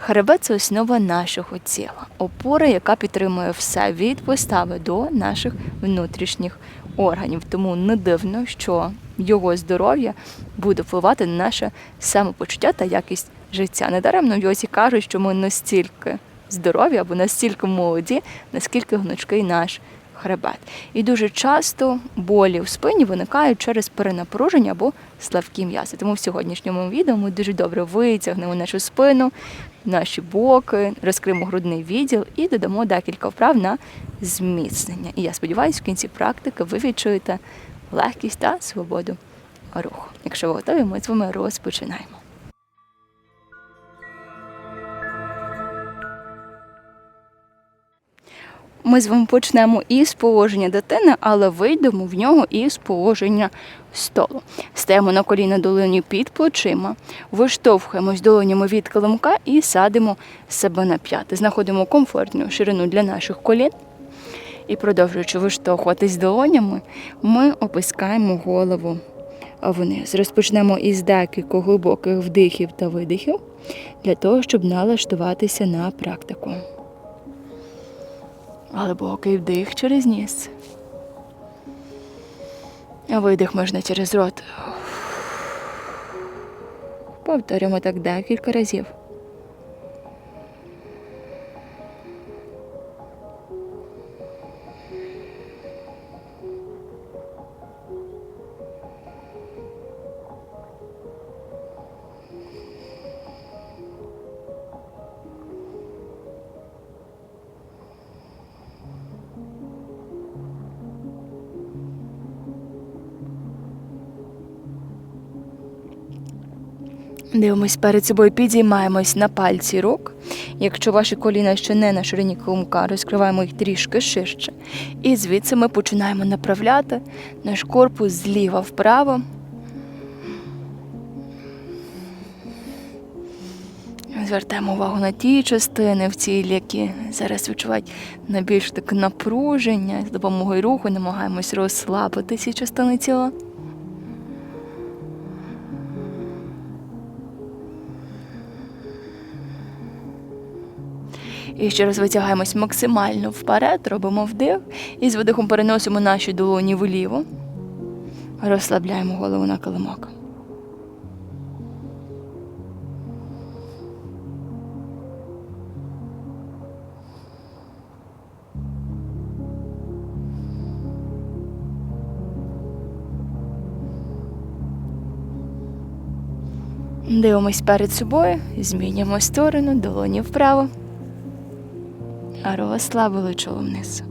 Хребет це основа нашого тіла, опора, яка підтримує все від постави до наших внутрішніх органів. Тому не дивно, що його здоров'я буде впливати на наше самопочуття та якість життя. Недаремно в йозі кажуть, що ми настільки здорові або настільки молоді, наскільки гнучкий наш хребет. І дуже часто болі в спині виникають через перенапруження або слабкі м'язи. Тому в сьогоднішньому відео ми дуже добре витягнемо нашу спину, наші боки, розкриємо грудний відділ і додамо декілька вправ на зміцнення. І я сподіваюся, в кінці практики ви відчуєте легкість та свободу руху. Якщо ви готові, ми з вами розпочинаємо. Ми з вами почнемо із положення дитини, але вийдемо в нього із положення столу. Стаємо на коліна долоні під плечима, виштовхуємось долонями від килимка і садимо себе на п'яти. Знаходимо комфортну ширину для наших колін. І продовжуючи виштовхуватись долонями, ми опускаємо голову вниз. Розпочнемо із декількох глибоких вдихів та видихів для того, щоб налаштуватися на практику. Глибокий вдих через ніс. Видих можна через рот. Повторюємо так декілька разів. Дивимось перед собою, підіймаємось на пальці рук. Якщо ваші коліна ще не на ширині килимка, розкриваємо їх трішки ширше. І звідси ми починаємо направляти наш корпус зліва вправо. Звертаємо увагу на ті частини в тілі, які зараз відчувають найбільш таке напруження. З допомогою руху намагаємось розслабити ці частини тіла. І ще раз витягаємось максимально вперед, робимо вдих і з видихом переносимо наші долоні вліво. Розслабляємо голову на килимок. Дивимось перед собою, змінюємо сторону, долоні вправо. А розслабили чоло вниз.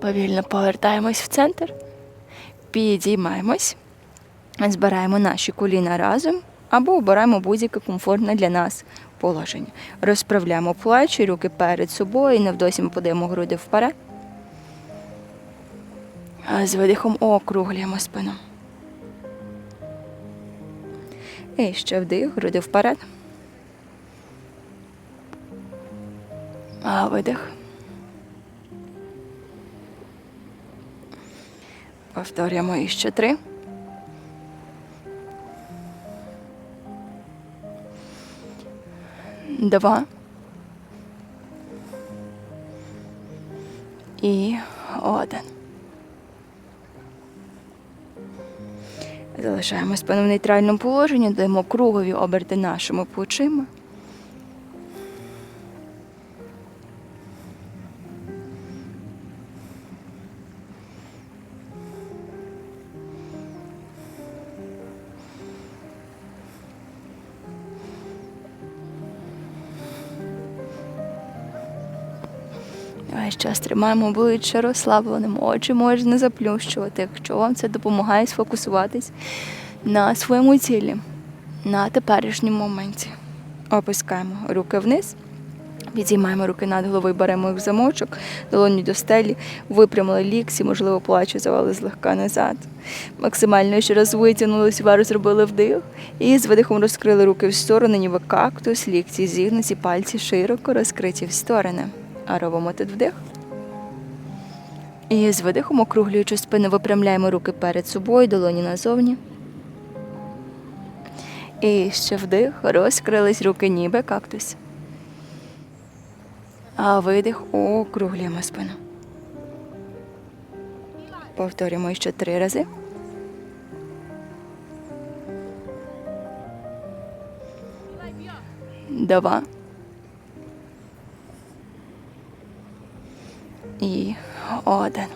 Повільно повертаємось в центр, підіймаємось, збираємо наші коліна разом або обираємо будь-яке комфортне для нас положення. Розправляємо плечі, руки перед собою і невдосі ми подаємо груди вперед. З видихом округлюємо спину. І ще вдих, груди вперед. А видих. Повторюємо іще три. Два. І один. Залишаємось в нейтральному положенні, даємо кругові оберти нашими плечима. Тримаємо обличчя розслабленим, очі можна заплющувати, якщо вам це допомагає сфокусуватись на своєму тілі, на теперішньому моменті. Опускаємо руки вниз, Підіймаємо руки над головою, беремо їх в замочок, долоні до стелі, випрямили ліксі, можливо, плачу, завали злегка назад. Максимально ще раз витягнулись вверх, зробили вдих. І з видихом розкрили руки в сторони, ніби кактус, лікці зігнуті, пальці широко розкриті в сторони. А робимо тут вдих. І з видихом, округлюючи спину, випрямляємо руки перед собою, долоні назовні. І ще вдих, розкрились руки, ніби кактус. А видих, округлюємо спину. Повторюємо ще три рази. Два. Один.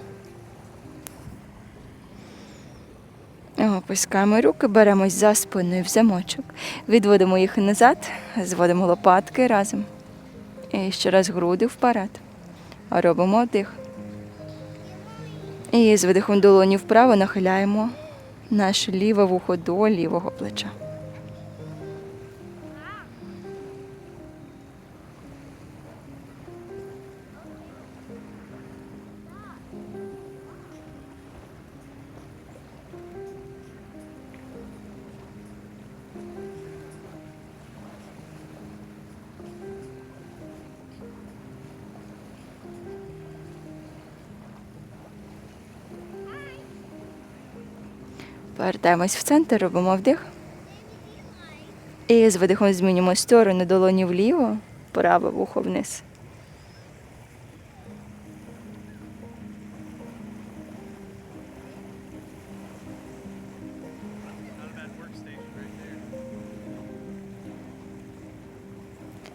Опускаємо руки, беремось за спиною в замочок, відводимо їх назад, зводимо лопатки разом. І ще раз груди вперед. Робимо вдих. І з видихом долоні вправо нахиляємо наше ліве вухо до лівого плеча. Повертаємось в центр, робимо вдих. І з видихом змінюємо сторону долоні вліво, праве вухо вниз.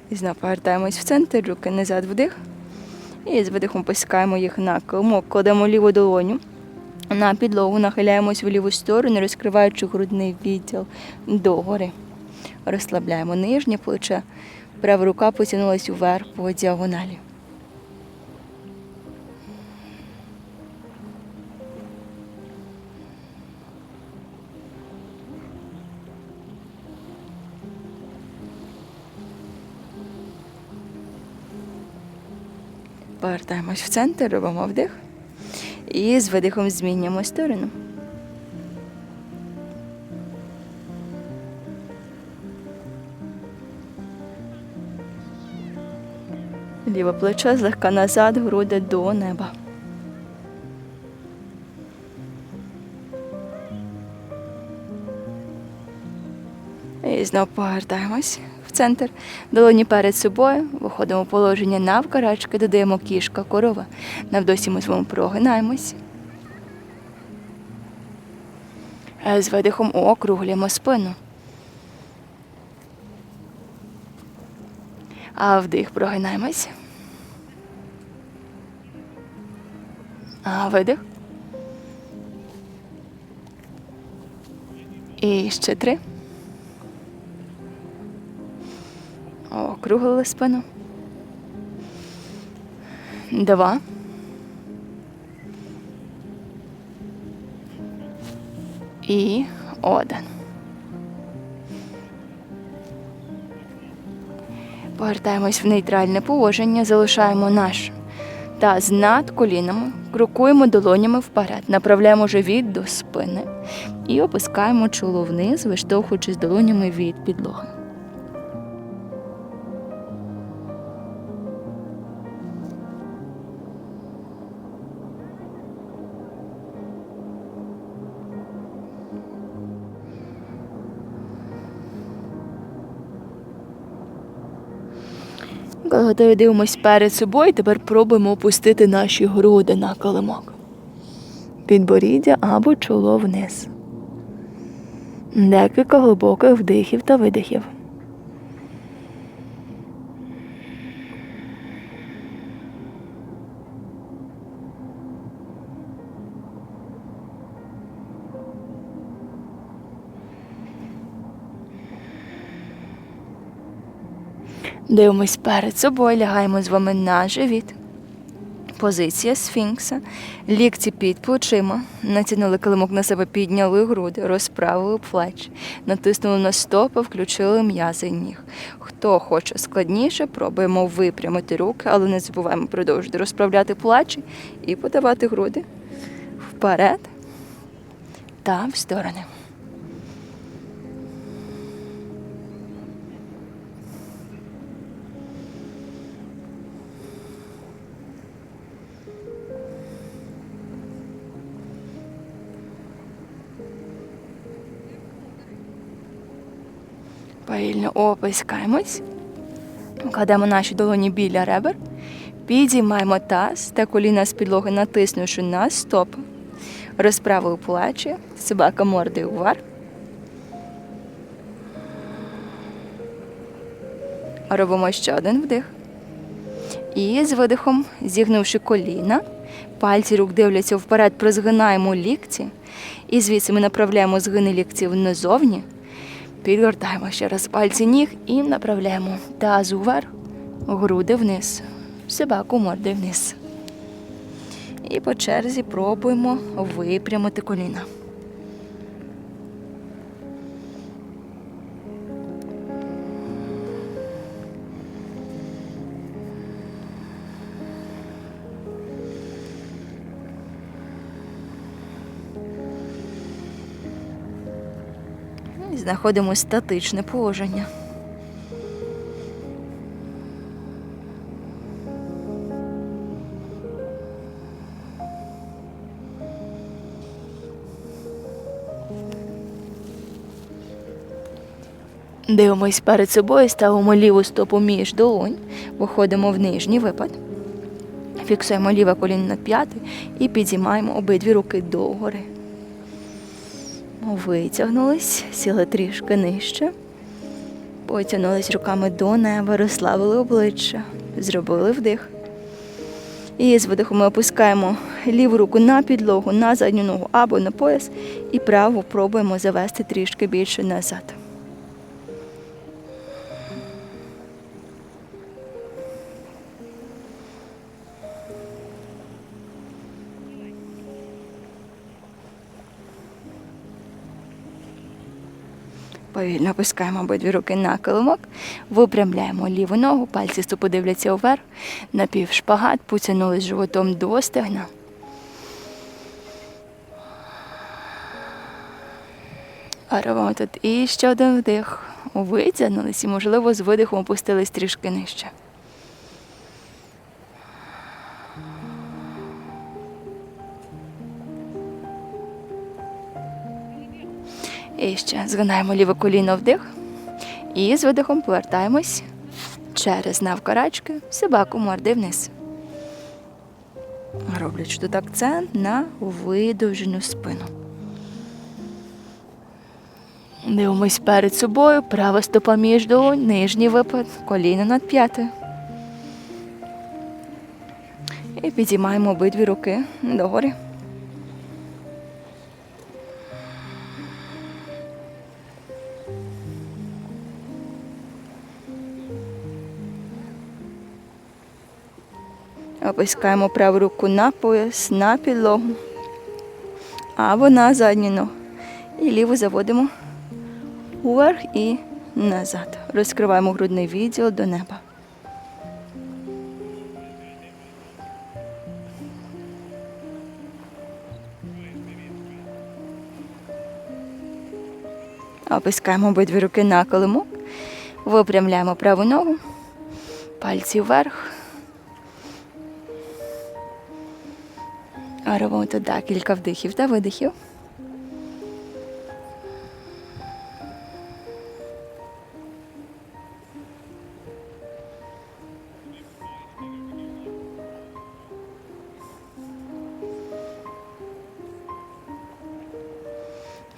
І знову повертаємось в центр, руки назад вдих. І з видихом пускаємо їх на килимок, кладемо ліву долоню на підлогу, нахиляємось в ліву сторону, розкриваючи грудний відділ догори. Розслабляємо нижнє плече. Права рука потягнулася вверх по діагоналі. Повертаємось в центр, робимо вдих. І з видихом змінюємо сторону. Ліве плече злегка назад, груди до неба. Знову повертаємось в центр. Долоні перед собою, виходимо в положення навкарачки, додаємо кішка, корова. Навдосі ми з вами прогинаємось. Е, З видихом округлюємо спину. А вдих прогинаємось. А видих. І ще три. Округлили спину. Два. І один. Повертаємось в нейтральне положення, залишаємо наш таз над колінами, крокуємо долонями вперед, направляємо живіт до спини і опускаємо чоло вниз, виштовхуючись долонями від підлоги. Готові дивимось перед собою, тепер пробуємо опустити наші груди на килимок. Підборіддя або чоло вниз. Декілька глибоких вдихів та видихів. Дивимось перед собою, лягаємо з вами на живіт. Позиція сфінкса, лікті під плечима, натягнули килимок на себе, підняли груди, розправили плечі, натиснули на стопи, включили м'язи ніг. Хто хоче складніше, пробуємо випрямити руки, але не забуваємо продовжувати розправляти плечі і подавати груди вперед та в сторони. Повільно опускаємось. Кладемо наші долоні біля ребер. Підіймаємо таз та коліна з підлоги, натиснувши на стоп. Розправили плечі, собака мордою вверх. Робимо ще один вдих. І з видихом, зігнувши коліна, пальці рук дивляться вперед, прозгинаємо лікті. І звідси ми направляємо згини ліктів назовні. Підгортаємо ще раз пальці ніг і направляємо таз вверх, груди вниз, собаку морди вниз. І по черзі пробуємо випрямити коліна. Знаходимо статичне положення. Дивимось перед собою, ставимо ліву стопу між долонь, виходимо в нижній випад. Фіксуємо ліве коліно над п'яти і підіймаємо обидві руки догори. Витягнулись, сіли трішки нижче. Потягнулись руками до неба, розслабили обличчя, зробили вдих. І з видихом ми опускаємо ліву руку на підлогу, на задню ногу або на пояс, і праву пробуємо завести трішки більше назад. Повільно опускаємо обидві руки на килимок, випрямляємо ліву ногу, пальці стопи дивляться вверх, напівшпагат, потягнулись животом до стегна. Робимо тут і ще один вдих. Витягнулись і, можливо, з видихом опустились трішки нижче. І ще згинаємо ліве коліно вдих. І з видихом повертаємось через навкарачки, собаку морди вниз. Роблячи тут акцент на видовжену спину. Дивимось перед собою, права стопа між долонь, нижній випад, коліно над п'ятою. І підіймаємо обидві руки догори. Опускаємо праву руку на пояс, на підлогу або на задню ногу. І ліву заводимо вверх і назад. Розкриваємо грудний відділ до неба. Опускаємо обидві руки на колимок, випрямляємо праву ногу, пальці вверх. А робимо тут декілька вдихів та видихів.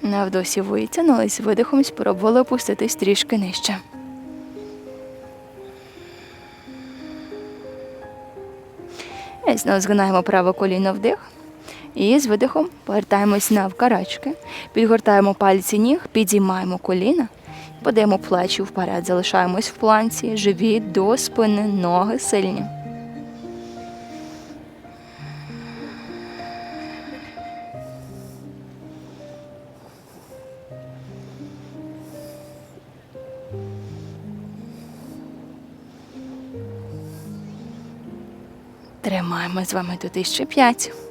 На вдосі витягнулись, видихом спробували опуститись трішки нижче. І знову згинаємо праве коліно вдих. І з видихом повертаємось навкарачки, підгортаємо пальці ніг, підіймаємо коліна, подаємо плечі вперед, залишаємось в планці, Живі до спини, ноги сильні. Тримаємо з вами тут іще п'ять.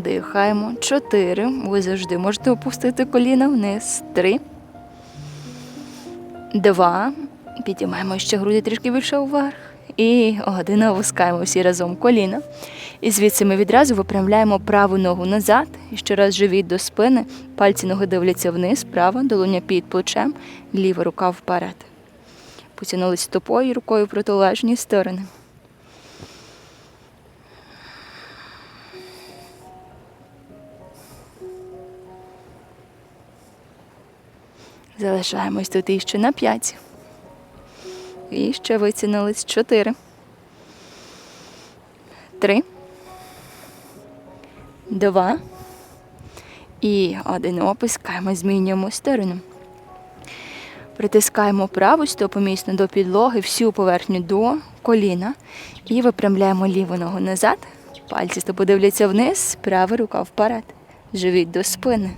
Дихаємо. Чотири. Ви завжди можете опустити коліна вниз. Три. Два. Підіймаємо ще груди трішки більше вверх. І один опускаємо всі разом коліна. І звідси ми відразу випрямляємо праву ногу назад. І ще раз живіт до спини. Пальці ноги дивляться вниз, права, долоня під плечем, ліва рука вперед. Потягнулись стопою і рукою протилежні сторони. Залишаємось тут іще на 5. І ще витягнулись 4. 3. 2. І один опускаємо, змінюємо сторону. Притискаємо праву стопу міцно до підлоги, всю поверхню до коліна. І випрямляємо ліву ногу назад. Пальці стопи дивляться вниз, права рука вперед. Живіть до спини.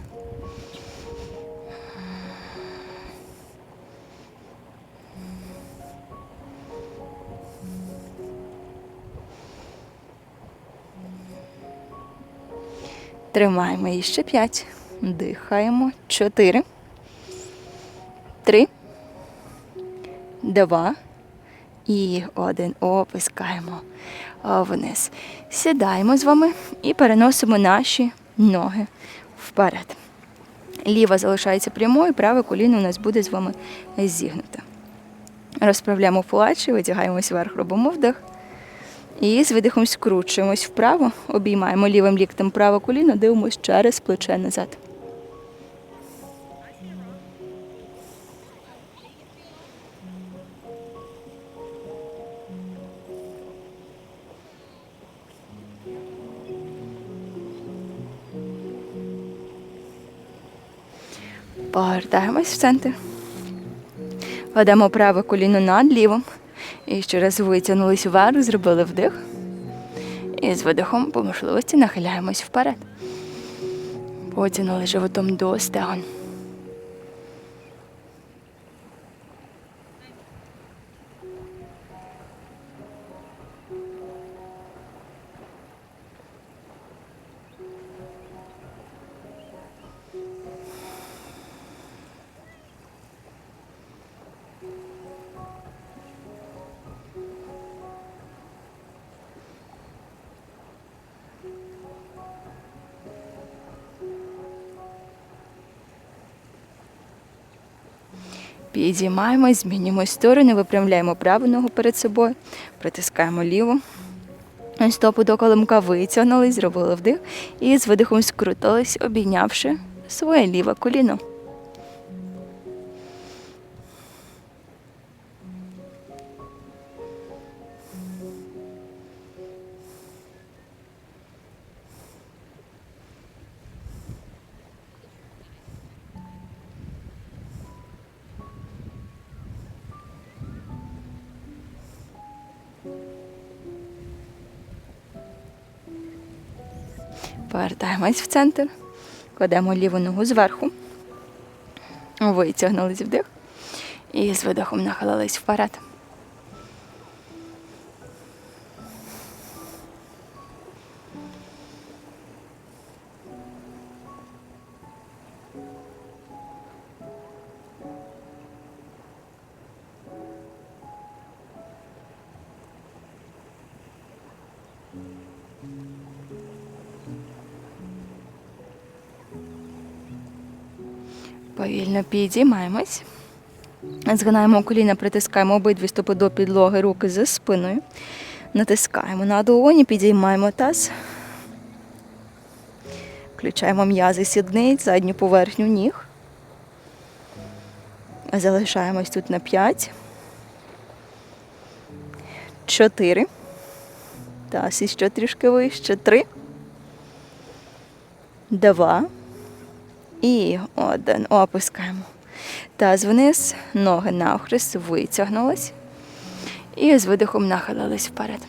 Тримаємо її ще 5. Дихаємо. 4. 3. 2. І один. Опускаємо вниз. Сідаємо з вами і переносимо наші ноги вперед. Ліва залишається прямою, праве коліно у нас буде з вами зігнуте. Розправляємо плечі, витягаємось вверх, робимо вдих. І з видихом скручуємось вправо, обіймаємо лівим ліктем праве коліно, дивимося через плече назад. Повертаємось в центр. Кладемо праве коліно над лівим. І ще раз витягнулись вверх, зробили вдих. І з видихом по можливості нахиляємось вперед. Потягнули животом до стегон. Підіймаємось, змінюємо сторони, випрямляємо праву ногу перед собою, притискаємо ліву. Стопу до коломка витягнули, зробили вдих і з видихом скрутились, обійнявши своє ліве коліно. Повертаємось в центр, кладемо ліву ногу зверху, витягнулись вдих. І з видихом нахилились вперед. Повільно підіймаємось. Згинаємо коліна, притискаємо обидві стопи до підлоги, руки за спиною. Натискаємо на долоні, підіймаємо таз. Включаємо м'язи сідниць, задню поверхню ніг. Залишаємось тут на 5. 4. Таз іще трішки вище. 3. 2. І один. Опускаємо. Таз вниз, ноги навхрест, витягнулись. І з видихом нахилились вперед.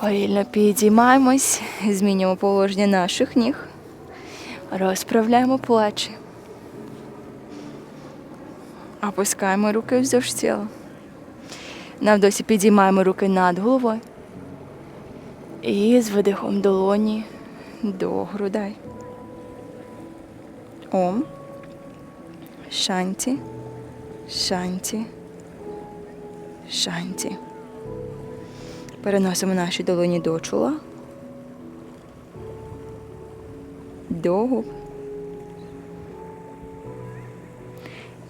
Повільно підіймаємось, змінюємо положення наших ніг, розправляємо плечі. Опускаємо руки вздовж тіла. Навдосі підіймаємо руки над головою. І з видихом долоні до грудей. Ом. Шанті. Шанті. Шанті. Переносимо наші долоні до чола. До губ.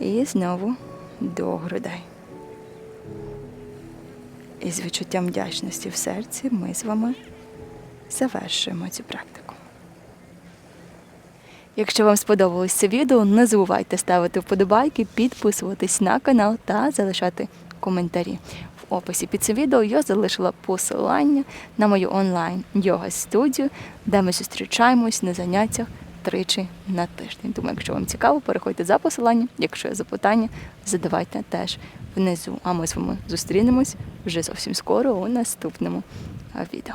І знову до грудей. І з відчуттям вдячності в серці ми з вами завершуємо цю практику. Якщо вам сподобалось це відео, не забувайте ставити вподобайки, підписуватись на канал та залишати коментарі. Описі під цим відео я залишила посилання на мою онлайн йога студію, де ми зустрічаємось на заняттях тричі на тиждень. Тому, якщо вам цікаво, переходьте за посиланням. Якщо є запитання, задавайте теж внизу. А ми з вами зустрінемось вже зовсім скоро у наступному відео.